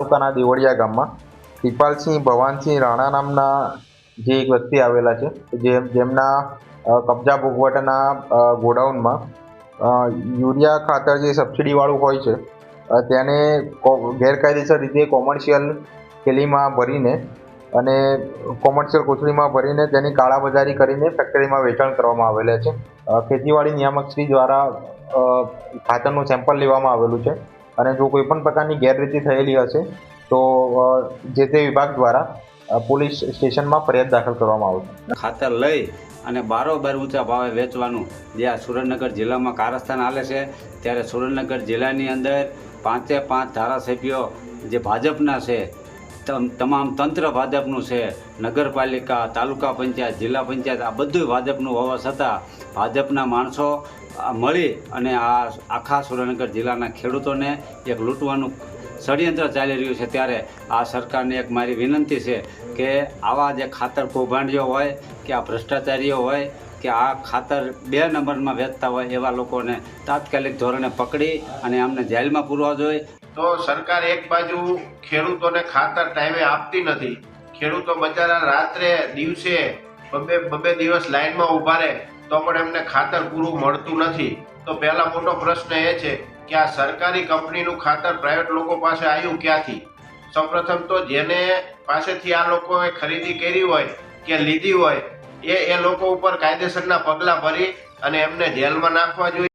તાલુકાના દેવળિયા ગામમાં કૃપાલસિંહ ભવાનસિંહ રાણા નામના જે એક વ્યક્તિ આવેલા છે, જે જેમના કબજા ભોગવટના ગોડાઉનમાં યુરિયા ખાતર જે સબસિડીવાળું હોય છે તેને ગેરકાયદેસર રીતે કોમર્શિયલ થેલીમાં ભરીને અને કોમર્શિયલ કોથળીમાં ભરીને તેની કાળાબજારી કરીને ફેક્ટરીમાં વેચાણ કરવામાં આવેલા છે. ખેતીવાડી નિયામક શ્રી દ્વારા ખાતરનું સેમ્પલ લેવામાં આવેલું છે. અને જો કોઈ પણ પ્રકારની ગેરરીતિ થયેલી હશે, તો જે તે વિભાગ દ્વારા પોલીસ સ્ટેશનમાં ફરિયાદ દાખલ કરવામાં આવશે. ખાતર લઈ અને બારોબાર ઊંચા ભાવે વેચવાનું જે આ સુરેન્દ્રનગર જિલ્લામાં કારસ્થાન આલે છે, ત્યારે સુરેન્દ્રનગર જિલ્લાની અંદર પાંચે પાંચ ધારાસભ્યો જે ભાજપના છે, તમ- તમામ તંત્ર ભાજપનું છે, નગરપાલિકા, તાલુકા પંચાયત, જિલ્લા પંચાયત, આ બધું ભાજપનું હોવા છતાં ભાજપના માણસો મળી અને આ આખા સુરેન્દ્રનગર જિલ્લાના ખેડૂતોને એક લૂંટવાનું ષડયંત્ર ચાલી રહ્યું છે. ત્યારે આ સરકારને એક મારી વિનંતી છે કે આવા જે ખાતર કૌભાંડીઓ હોય, કે આ ભ્રષ્ટાચારીઓ હોય, કે આ ખાતર બે નંબરમાં વેચતા હોય, એવા લોકોને તાત્કાલિક ધોરણે પકડી અને આમને જેલમાં પૂરવા જોઈએ. તો સરકાર એક બાજુ ખેડૂતોને ખાતર ટાઈમે આપતી નથી. ખેડૂતો બચારા રાત્રે દિવસે બબે બબે દિવસ લાઇનમાં ઊભા રહે. તો પણ એમને ખાતર પૂરું મળતું નથી. તો પહેલા મોટો પ્રશ્ન એ છે કે આ સરકારી કંપનીનું ખાતર પ્રાઇવેટ લોકો પાસે આવ્યું ક્યાંથી? સૌપ્રથમ તો જેને પાસેથી આ લોકોએ ખરીદી કરી હોય કે લીધી હોય, એ એ લોકો ઉપર કાયદેસરના પગલાં ભરી અને એમને જેલમાં નાખવા જોઈએ.